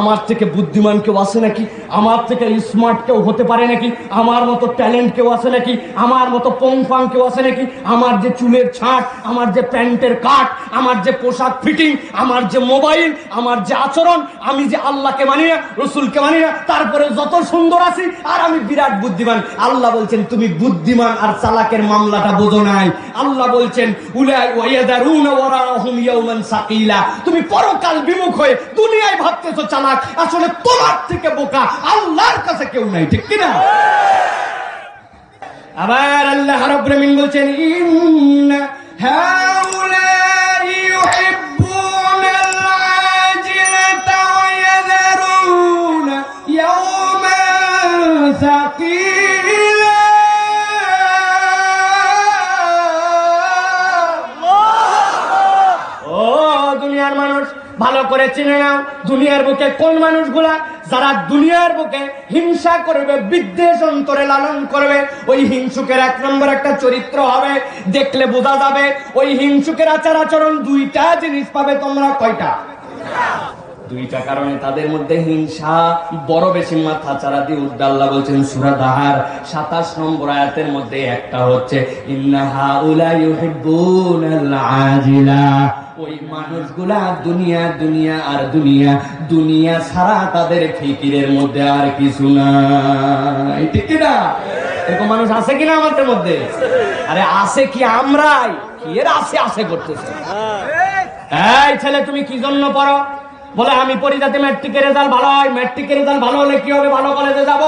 আমার থেকে বুদ্ধিমান কেউ আছে নাকি? আমার থেকে স্মার্ট কেউ হতে পারে নাকি? আমার মতো ট্যালেন্ট কেউ আছে নাকি? আমার মতো পংফাং কেউ আছে নাকি? আমার যে চুলের ছাট, আমার যে প্যান্টের কাট, আমার যে পোশাক ফিটিং আমার যে মোবাইল আমার যে আচরণ, আমি যে আল্লাহকে মানি না, রসুলকে মানি না, তারপরে যত সুন্দর আছি, আর আমি বিরাট বুদ্ধিমান। আল্লাহ বলছেন, তুমি বুদ্ধিমান আর চালাকের মামলাটা বোঝো নাই। আল্লাহ বলছেন তুমি পরকাল বিমুখ হয়ে দুনিয়ায় ভাবতেছো চালাক আসলে তোমার থেকে বোকা আল্লাহর কাছে কেউ নাই, ঠিক কিনা? আবার আল্লাহ রাব্বুল বলছেন ভালো করে চিনে নাও, দুনিয়ার বুকে কোন মানুষগুলা, যারা দুনিয়ার বুকে হিংসা করবে, বিদ্বেষ অন্তরে লালন করবে, ওই হিংসুকের এক নম্বর একটা চরিত্র হবে, দেখলে বোঝা যাবে, ওই হিংসুকের আচার আচরণ দুইটা জিনিস পাবে, তোমরা কয়টা? দুইটা কারণে তাদের মধ্যে হিংসা বড় বেশি মাথা চারা দিয়ে উদ্দাল্লাহ বলছেন সুরা দাহার সাতাশ নম্বর আয়াতের মধ্যে একটা হচ্ছে ইন্নাহা উলা ইউহিব্বুনাল আজিলা। ওই মানুষগুলা দুনিয়া দুনিয়া আর দুনিয়া দুনিয়া ছাড়া তাদের ফিকিরের মধ্যে আর কিছু নাই। ঠিক না এরকম মানুষ আছে কিনা আমাদের মধ্যে? আরে আছে কি আমরাই? কি এর আছে আছে করতেছে? এই ছেলে তুমি কি জন্য পড়ো? বলে, আমি পড়ি যাতে ম্যাট্রিকের রেজাল্ট ভালো হয়। ম্যাট্রিকের রেজাল্ট ভালো হলে কি হবে? ভালো কলেজে যাব।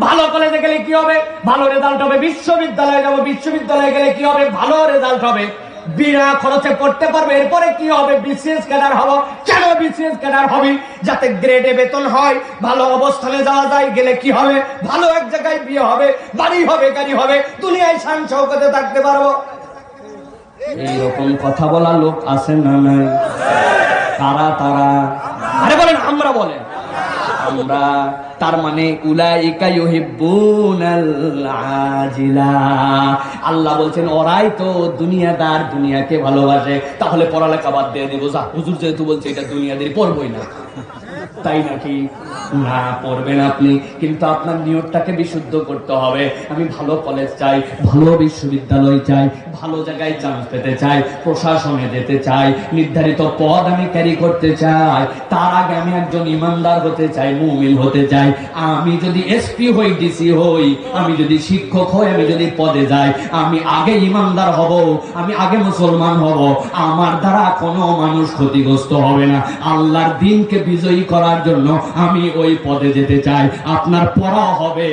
ভালো কলেজে গেলে কি হবে? ভালো রেজাল্ট হবে। বিশ্ববিদ্যালয়ে যাব। বিশ্ববিদ্যালয়ে গেলে কি হবে? ভালো রেজাল্ট হবে। বিনা খরচে পড়তে পারবে। এরপরে কি হবে? বিসিএস ক্যাডার হব। কেন বিসিএস ক্যাডার হবি? যাতে গ্রেডে বেতন হয়। ভালো অবস্থানে যাওয়া যায়। গেলে কি হবে? ভালো এক জায়গায় বিয়ে হবে। বাড়ি হবে, গাড়ি হবে। দুনিয়ায় শান চৌকতে থাকতে পারব। এইরকম কথা বলা লোক আছে না নাই? তারা তারা। আরে বলেন, আমরা বলেন। আমরা তার মানে আল্লাহ বলছেন, ওরাই তো দুনিয়াদার, দুনিয়াকে ভালোবাসে। তাহলে পড়ালেখা বাদ দিয়ে দেবো। যা, হুজুর যেহেতু বলছে, এটা দুনিয়াদের পড়বই না। তাই নাকি? না, পড়বেন আপনি, কিন্তু আপনার নিয়তটাকে বিশুদ্ধ করতে হবে। আমি ভালো কলেজ চাই, ভালো বিশ্ববিদ্যালয় চাই, ভালো জায়গায় চান্স পেতে চাই, প্রশাসনে যেতে চাই, নির্ধারিত পদ আমি ক্যারি করতে চাই। তার আগে আমি একজন ইমানদার হতে চাই, মুমিন হতে চাই। আমি যদি এসপি হই ডিসি হই, আমি যদি শিক্ষক হই, আমি যদি পদে যাই, আমি আগে ইমানদার হব, আমি আগে মুসলমান হব। আমার দ্বারা কোনো মানুষ ক্ষতিগ্রস্ত হবে না। আল্লাহর দিনকে বিজয়ী করার জন্য আমি ওই পদে যেতে চাই। আপনার পড়া হবে,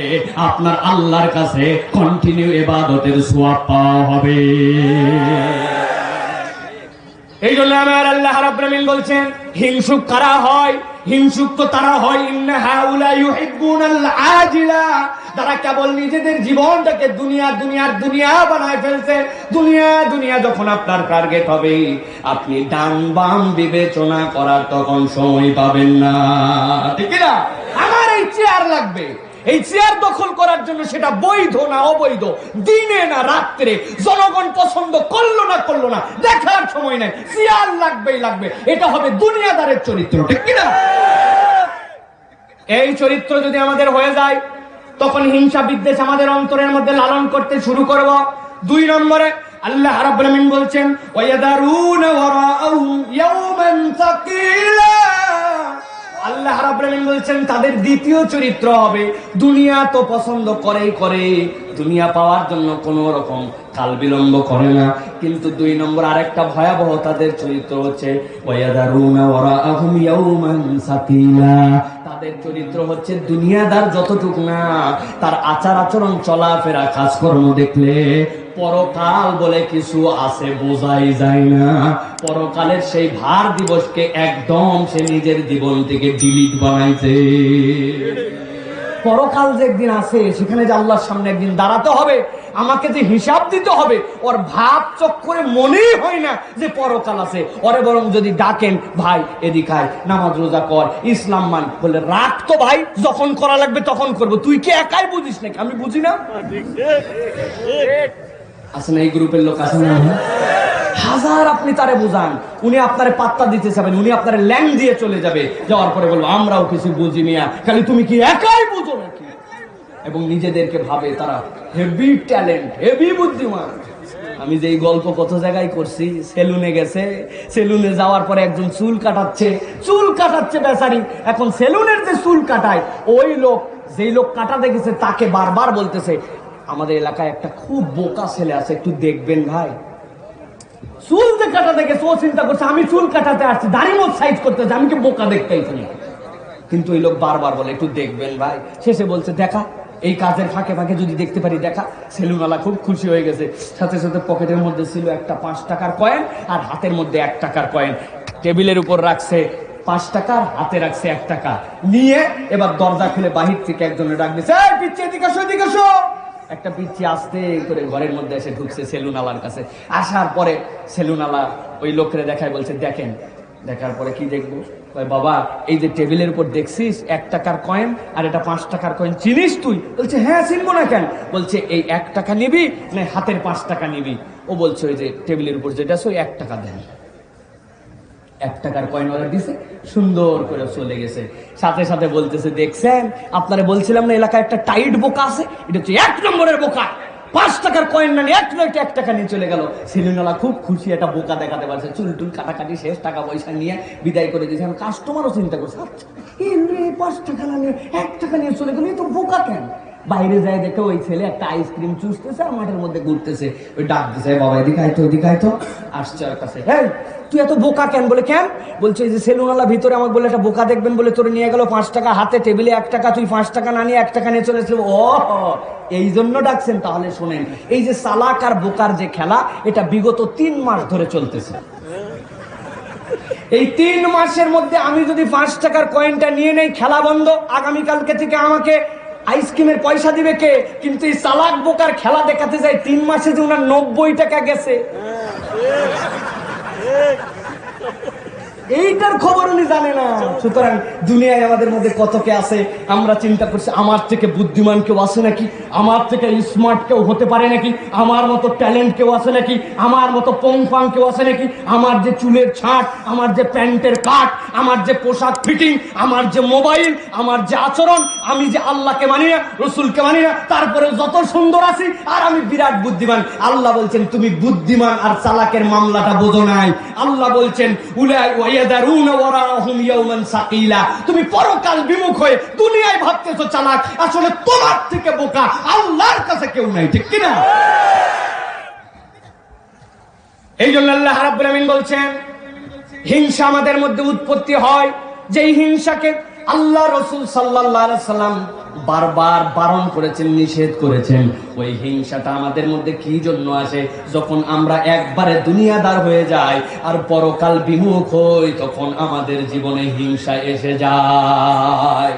আপনার আল্লাহর কাছে কন্টিনিউ এবাদতের সোয়াব পাওয়া হবে। এই জন্য আমার আল্লাহ রাব্বুল আমিন বলছেন, হিংসুক কারা হয়? হিংসুক তো তারা হয়। তারা কেবল নিজেদের জীবনটাকে দুনিয়া দুনিয়ার দুনিয়া বানায় ফেলছে। দুনিয়া দুনিয়া যখন আপনার টার্গেট হবে, আপনি ডান বাম বিবেচনা করার তখন সময় পাবেন না। ঠিক না আমার এই চেয়ার লাগবে। এই চেয়ার দখল করার জন্য সেটা বৈধ না অবৈধ? দিনে না রাত্রে? জনগণ পছন্দ করল না করল না? দেখার সময় নাই। চেয়ার লাগবেই লাগবে। এটা হবে দুনিয়াদারের চরিত্র, ঠিক কিনা? এই চরিত্র যদি আমাদের হয়ে যায়, তখন হিংসা বিদ্বেষ আমাদের অন্তরের মধ্যে লালন করতে শুরু করব। দুই নম্বরে আল্লাহ রাব্বুল বলছেন, ওয়ায়াদারুনা ওয়ারাআহুম ইয়াওমান সাকিলা। আল্লাহ রাব্বুল বলছেন, তাদের দ্বিতীয় চরিত্র হবে, দুনিয়া তো পছন্দ করেই করে। দুনিয়া পাওয়ার জন্য কোনো রকম কাল বিলম্ব করে না। কিন্তু দুই নম্বর আরেকটা ভয়াবহ তাদের চরিত্র হচ্ছে তাদের চরিত্র হচ্ছে, দুনিয়াদার যতটুকু না, তার আচার আচরণ চলাফেরা, কাজকর্ম দেখলে পরকাল বলে কিছু আছে, বোঝাই যায় না। পরকালের সেই ভার দিবসকে একদম সে নিজের জীবন থেকে ডিলিট বানাইছে। পরকাল যে একদিন আছে, সেখানে যে আল্লাহর সামনে একদিন দাঁড়াতে হবে, আমাকে যে হিসাব দিতে হবে, ওর ভাব চক্করে মনেই হয় না যে পরকাল আছে। ওরে বরং যদি ডাকেন, ভাই, এদিক আয়, নামাজ রোজা কর, ইসলাম মান বলে রাখ তো ভাই, যখন করা লাগবে তখন করব। তুই কি একাই বুঝিস নাকি? আমি বুঝি না? আছে না, এই গ্রুপের লোক আছে হাজার আপনি তারে বুঝান, উনি আপনারে পাত্তা দিতে যাবেন, উনি আপনারে ল্যাং দিয়ে চলে যাবে। যাওয়ার পরে বলব, আমরাও কিছু বুঝি মিয়া, খালি তুমি কি একাই বুঝো নাকি? এবং নিজেদেরকে ভাবে তারা হেভি ট্যালেন্ট হেভি বুদ্ধিমান। আমি যে গল্প কত জায়গায় করছি, সেলুনে গেছে, সেলুনে যাওয়ার পরে একজন চুল কাটাচ্ছে চুল কাটাচ্ছে বেচারি, এখন সেলুনের যে চুল কাটায়, ওই লোক, যেই লোক কাটাতে গেছে, তাকে বারবার বলতেছে আমাদের এলাকায় একটা খুব বোকা ছেলে আছে একটু দেখবেন ভাই। চুল যে কাটাতে গেছে ও চিন্তা করছে আমি চুল কাটাতে আসছি দাড়ি মোট সাইজ করতেছে আমি কি বোকা দেখতে এখানে কিন্তু ওই লোক বারবার বলে একটু দেখবেন ভাই। শেষে বলছে দেখা এই কাজের ফাঁকে ফাঁকে যদি দেখতে পারি দেখা। সেলুনওয়ালা খুব খুশি হয়ে গেছে। সাথে সাথে পকেটের মধ্যে ছিল একটা পাঁচ টাকার কয়েন আর হাতের মধ্যে এক টাকার কয়েন টেবিলের উপর রাখছে পাঁচ টাকার হাতে রাখছে এক টাকা। নিয়ে এবার দরজা খুলে বাহির থেকে একজনের ডাক দিচ্ছে "এই, একটা পিচ্ছি আস্তে করে ঘরের মধ্যে এসে ঢুকছে সেলুন আলার কাছে। আসার পরে সেলুন আলা ওই লোকরে দেখায়, বলছে, দেখেন। দেখার পরে কি দেখব? বাবা, এই যে টেবিলের উপর দেখছিস, এক টাকার কয়েন আর এটা পাঁচ টাকার কয়েন, চিনিস তুই? বলছে হ্যাঁ চিনবো না কেন? বলছে, এই এক টাকা নিবি না হাতের পাঁচ টাকা নিবি। ও বলছে, ওই যে টেবিলের উপর যেটা আছে, ওই এক টাকা দেন। এক টাকার কয়েন ওরা দিছে, সুন্দর করে চলে গেছে। সাথে সাথে বলতেছে, দেখছেন, আপনারা বলছিলাম না, এলাকায় একটা টাইট বোকা আছে, এটা হচ্ছে এক নম্বরের বোকা। পাঁচ টাকার কয়েন না এক নয় এক টাকা নিয়ে চলে গেল। সিলিনালা খুব খুশি একটা বোকা দেখাতে পারছে। চুল টুল কাটাকাটি শেষ, টাকা পয়সা নিয়ে বিদায় করে দিয়েছে। কাস্টমারও চিন্তা করছে আচ্ছা পাঁচ টাকা না নিয়ে এক টাকা নিয়ে চলে গেল এই তো বোকা কেন? বাইরে যায় দেখে ওই ছেলে একটা আইসক্রিম চুষতেছে আর মাঠের মধ্যে ঘুরতেছে। ওই ডাক দিছে বাবা, এদিকে আইতো ওদিকে আইতো আসছে ওর কাছে। এই তুই এত বোকা কেন? বলে, কেন? বলছে যে সেলুনওয়ালা ভিতরে আমাকে বলে একটা বোকা দেখবেন বলে তোরে নিয়ে গেল পাঁচ টাকা হাতে, টেবিলে এক টাকা, তুই পাঁচ টাকা না নিয়ে এক টাকা নিয়ে চলে এসেছিল ও এই জন্য ডাকছেন, তাহলে শোনেন, এই যে সালাক আর বোকার যে খেলা, এটা বিগত তিন মাস ধরে চলতেছে। এই তিন মাসের মধ্যে আমি যদি পাঁচ টাকার কয়েনটা নিয়ে নেই, খেলা বন্ধ, আগামীকালকে থেকে আমাকে আইসক্রিমের পয়সা দিবে কে? কিন্তু এই চালাক বোকার খেলা দেখাতে যায় তিন মাসে যে ওনার নব্বই টাকা গেছে। এইটার খবর উনি জানে না। সুতরাং দুনিয়ায় আমাদের মধ্যে কত কে আছে, আমরা চিন্তা করছি, আমার থেকে বুদ্ধিমান কেউ আছে নাকি? আমার থেকে স্মার্ট কেউ হতে পারে নাকি? আমার মতো ট্যালেন্ট কেউ আছে নাকি? আমার মতো পংফাং কেউ আছে নাকি? আমার যে চুলের ছাট, আমার যে প্যান্টের কাট, আমার যে পোশাক ফিটিং আমার যে মোবাইল আমার যে আচরণ, আমি যে আল্লাহকে মানি না, রসুলকে মানি না তারপরে যত সুন্দর আছি, আর আমি বিরাট বুদ্ধিমান। আল্লাহ বলছেন, তুমি বুদ্ধিমান আর চালাকের মামলাটা বোঝো নাই। আল্লাহ বলছেন উলাই তুমি পরকাল বিমুখ হয়ে দুনিয়ায় ভাবতেছো চালাক, আসলে তোমার থেকে বোকা, আল্লাহর কাছে কেউ নাই, ঠিক কিনা? এই জন্য আল্লাহ রাব্বুল বলছেন, হিংসা আমাদের মধ্যে উৎপত্তি হয়। যেই হিংসাকে আল্লাহ রসুল সাল্লাহ সাল্লাম বারবার বারণ করেছেন, নিষেধ করেছেন। ওই হিংসাটা আমাদের মধ্যে কি জন্য আসে? যখন আমরা একবারে দুনিয়াদার হয়ে যাই আর পরকাল বিমুখ হই, তখন আমাদের জীবনে হিংসা এসে যায়।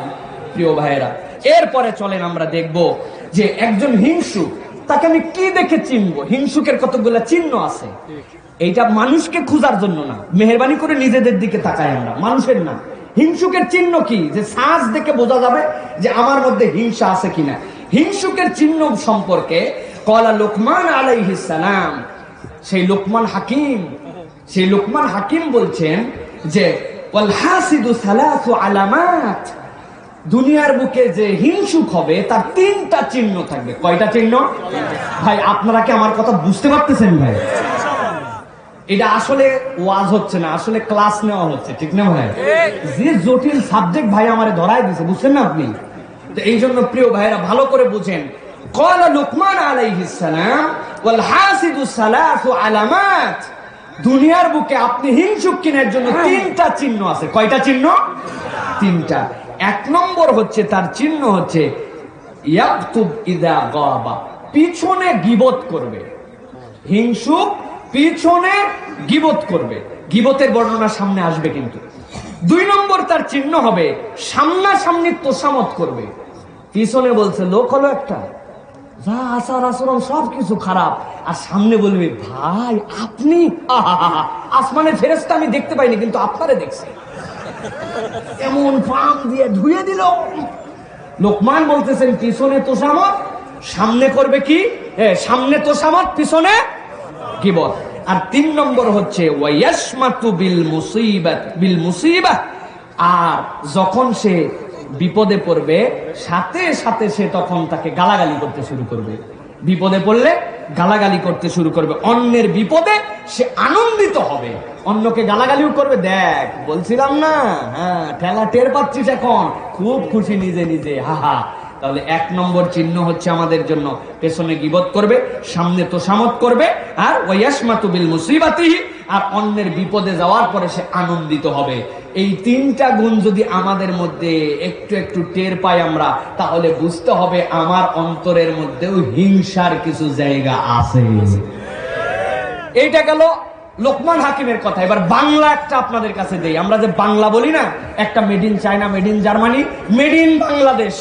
প্রিয় ভাইয়েরা, এরপরে চলেন আমরা দেখব যে একজন হিংসু তাকে আমি কি দেখে চিনবো? হিংসুকের কতগুলা চিহ্ন আছে? এইটা মানুষকে খোঁজার জন্য না। মেহরবানি করে নিজেদের দিকে তাকাই আমরা, মানুষের না। হিংসুকের চিহ্ন কি? যে সাজ দেখে বোঝা যাবে যে আমার মধ্যে হিংসা আছে কিনা। হিংসুকের চিহ্ন সম্পর্কে কলা লোকমান আলাইহিস সালাম, সেই লোকমান হাকিম, সেই লোকমান হাকিম বলছেন যে আলামাত। দুনিয়ার বুকে যে হিংসুক হবে, তার তিনটা চিহ্ন থাকবে। কয়টা চিহ্ন? ভাই, আপনারা কি আমার কথা বুঝতে পারতেছেন ভাই? এটা আসলে ওয়াজ হচ্ছে না আসলে ক্লাস নেওয়া হচ্ছে ঠিক না ভাই যে জটিল সাবজেক্ট ভাই আমারে ধরাই দিছে বুঝছেন না আপনি তো এই জন্য প্রিয় ভাইরা ভালো করে বুঝেন قال لقمان عليه السلام والحاسد ثلاث علامات দুনিয়ার বুকে আপনি হিংসুক কিনার জন্য তিনটা চিহ্ন আছে কয়টা চিহ্ন তিনটা এক নম্বর হচ্ছে তার চিহ্ন হচ্ছে ইয়াকতুব ইদা গাবা পিছনে গিবত করবে হিংসুক পিছনে গিবত করবে। গিবতের বর্ণনা সামনে আসবে কিন্তু। দুই নম্বর তার চিহ্ন হবে, সামনাসামনি তোষামত করবে। পিছনে বলছে, লোক হলো একটা। যা আচার আচরণ সব কিছু খারাপ। আর সামনে বলবে, ভাই, আপনি? আসমানের ফেরেস্তা আমি দেখতে পাইনি, কিন্তু আপনারে দেখছি। এমন পাম দিয়ে ধুয়ে দিল। লোকমান বলতেছেন, পিছনে তোষামত, সামনে করবে কি? সামনে তোষামত, পিছনে গিবত। আর তিন নম্বর হচ্ছে বিল বিল আর যখন সে বিপদে পড়বে, সাথে সাথে সে তখন তাকে গালাগালি করতে শুরু করবে। বিপদে পড়লে গালাগালি করতে শুরু করবে। অন্যের বিপদে সে আনন্দিত হবে। অন্যকে গালাগালিও করবে, দেখ, বলছিলাম না হ্যাঁ ঠেলা টের পাচ্ছিস এখন। খুব খুশি নিজে নিজে, হা হা। তাহলে এক নম্বর চিহ্ন হচ্ছে আমাদের জন্য পেছনে গিবত করবে, সামনে তোষামত করবে, আর ওয়াসমাতু বিল মুসিবাতিহি, আর অন্যের বিপদে যাওয়ার পরে সে আনন্দিত হবে। এই তিনটা গুণ যদি আমাদের মধ্যে একটু একটু টের পাই আমরা, তাহলে বুঝতে হবে আমার অন্তরের মধ্যেও হিংসার কিছু জায়গা আছে। এইটা গেল লোকমান হাকিমের কথা। এবার বাংলা একটা আপনাদের কাছে দেই। আমরা যে বাংলা বলি না, একটা made in China, made in Germany, made in Bangladesh.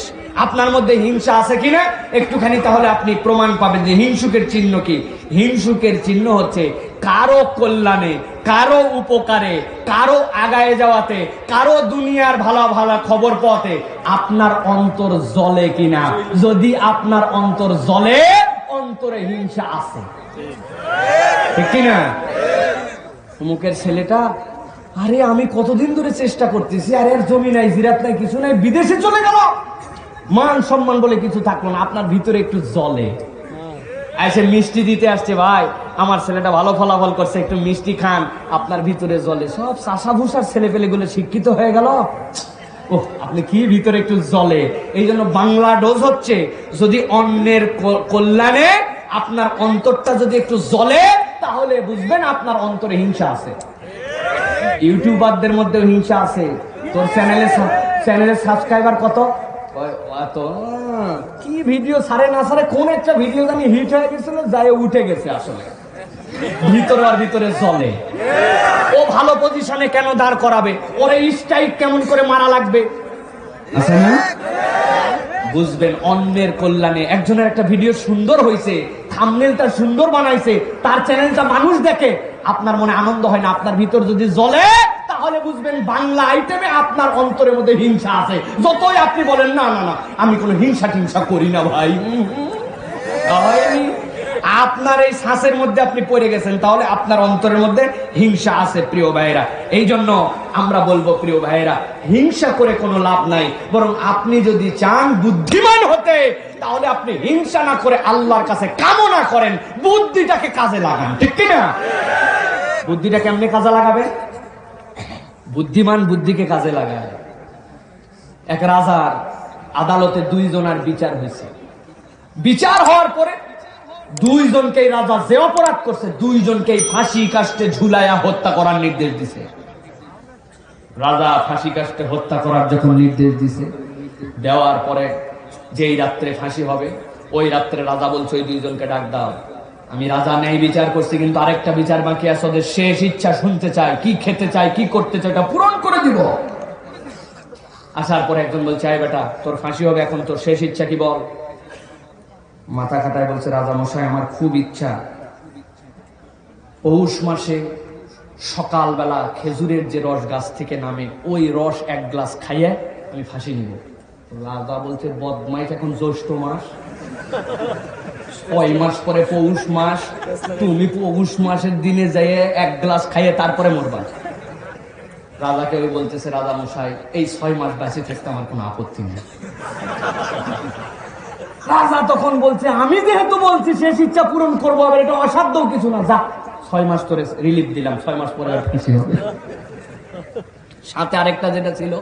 আপনার মধ্যে হিংসা আছে কিনা? একটুখানি তাহলে আপনি প্রমাণ পাবেন যে হিংসুকের চিহ্ন কি? হিংসুকের চিহ্ন হচ্ছে কারও কল্যাণে, কারও উপকারে, কারও আগায় যাওয়াতে, কারও দুনিয়ার ভালো ভালো খবর পাওয়াতে আপনার অন্তর জ্বলে কিনা? যদি আপনার অন্তর জলে অন্তরে হিংসা আছে। ঠিক কিনা? অমুকের ছেলেটা, আরে আমি কতদিন ধরে চেষ্টা করতেছি, আর এর জমি নাই, জিরাত নাই, কিছু নাই, বিদেশে চলে গেল। মান সম্মান বলে কিছু থাকল না, আপনার ভিতরে একটু জলে। এসে মিষ্টি দিতে আসছে, ভাই, আমার ছেলেটা ভালো ফলাফল করছে, একটু মিষ্টি খান, আপনার ভিতরে জলে। সব চাষা ভুষার ছেলে পেলে গুলো শিক্ষিত হয়ে গেল। ও আপনি কি ভিতরে একটু জলে? এই জন্য বাংলা ডোজ হচ্ছে, যদি অন্যের কল্যাণে আপনার অন্তরটা যদি একটু জলে, তাহলে বুঝবেন আপনার অন্তরে হিংসা আছে। ইউটিউবারদের মধ্যেও হিংসা আছে। তোর চ্যানেলে চ্যানেলের সাবস্ক্রাইবার কত? কি ভিডিও? সারে না সারে কোন একটা ভিডিও জানি হিট হয়ে গেছিল উঠে গেছে আসলে। ভিতরে আর ভিতরে চলে ও ভালো পজিশনে কেন দাঁড় করাবে? ওরে স্ট্রাইক কেমন করে মারা লাগবে? বুঝবেন অন্যের কল্যাণে। একজনের একটা ভিডিও সুন্দর হয়েছে থামনেলটা সুন্দর বানাইছে তার চ্যানেলটা মানুষ দেখে আপনার মনে আনন্দ হয় না আপনার ভিতর যদি জ্বলে তাহলে বুঝবেন বাংলা আইটেমে আপনার অন্তরের মধ্যে হিংসা আছে। যতই আপনি বলেন, না না না, আমি কোনো হিংসা টিংসা করি না ভাই। আপনার এই শ্বাসের মধ্যে আপনি পড়ে গেছেন, তাহলে আপনার অন্তরের মধ্যে হিংসা আছে, প্রিয় ভাইয়েরা। এই জন্য আমরা বলব, প্রিয় ভাইয়েরা, হিংসা করে কোনো লাভ নাই। বরং আপনি যদি চান বুদ্ধিমান হতে, তাহলে আপনি হিংসা না করে আল্লাহর কাছে কামনা করেন, বুদ্ধিটাকে কাজে লাগান, ঠিক কিনা? বুদ্ধিটা কেমনে কাজে লাগাবে বুদ্ধিমান বুদ্ধিকে কাজে লাগায়। এক রাজার আদালতে দুইজনার বিচার হয়েছে। বিচার হওয়ার পরে দুইজনকেই রাজা যে অপরাধ করছে, দুইজনকেই ফাঁসি কাষ্টে ঝুলাইয়া হত্যা করার নির্দেশ দিছে। রাজা ফাঁসি কাষ্টে হত্যা করার যখন নির্দেশ দিছে, দেওয়ার পরে যেই রাত্রে ফাঁসি হবে, ওই রাত্রে রাজা বলছে, ওই দুইজনকে ডাক দাও। আমি রাজা নেই, বিচার করছি, কিন্তু আরেকটা বিচার বাকি আছে। ওদের শেষ ইচ্ছা শুনতে চাই কি খেতে চাই কি করতে চাই এটা পূরণ করে দিব। আসার পরে একজন বলছে, আয় বেটা, তোর ফাঁসি হবে এখন, তোর শেষ ইচ্ছা কি বল? মাথা খাটায় বলছে, রাজা মশাই, আমার খুব ইচ্ছা। পৌষ মাসে সকালবেলা খেজুরের যে রস গাছ থেকে নামে, ওই রস এক গ্লাস খাইয়ে আমি ফাঁসি নিব। রাজা বলছে, বদমাইশ এখন জ্যৈষ্ঠ মাস। ছয় মাস পরে পৌষ মাস? তুমি পৌষ মাসের দিনে যাইয়ে এক গ্লাস খাইয়ে তারপরে মরবা। রাজাকে ওই বলতেছে, রাজা মশাই, এই ছয় মাস বাঁচে থাকতে আমার কোনো আপত্তি নেই। রাজা তখন বলছে, আমি যেহেতু বলছি শেষ ইচ্ছা পূরণ করব, আবার এটা অসাধ্য কিছু না। যা, ছয় মাস তোরে রিলিফ দিলাম, ছয় মাস পরে আর কিছু হবে সাথে আরেকটা যেটা ছিল,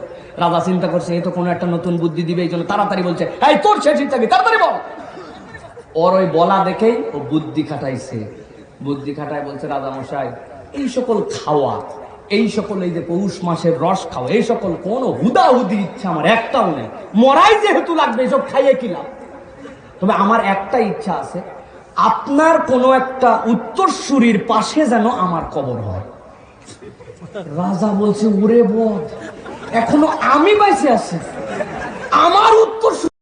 রাজা চিন্তা করছে এই তো কোনো একটা নতুন বুদ্ধি দিবে, এই জন্য তাড়াতাড়ি বলছে, এই তোর শেষ ইচ্ছা কি? তাড়াতাড়ি বল। ওর ওই বলা দেখেই ও বুদ্ধি খাটাইছে। বুদ্ধি খাটায় বলছে, রাজা মশাই, এই সকল খাওয়া, এই সকল এই যে পৌষ মাসের রস খাওয়া, এই সকল কোন হুদাহুদি ইচ্ছা আমার একটাও নেই। মরাই যেহেতু লাগবে, এসব খাইয়ে কি লাভ? তবে আমার একটা ইচ্ছা আছে, আপনার কোনো একটা উত্তরসূরির পাশে যেন আমার কবর হয়। রাজা বলছে, ওরে বধ এখনও আমি বাইসে আছি। আমার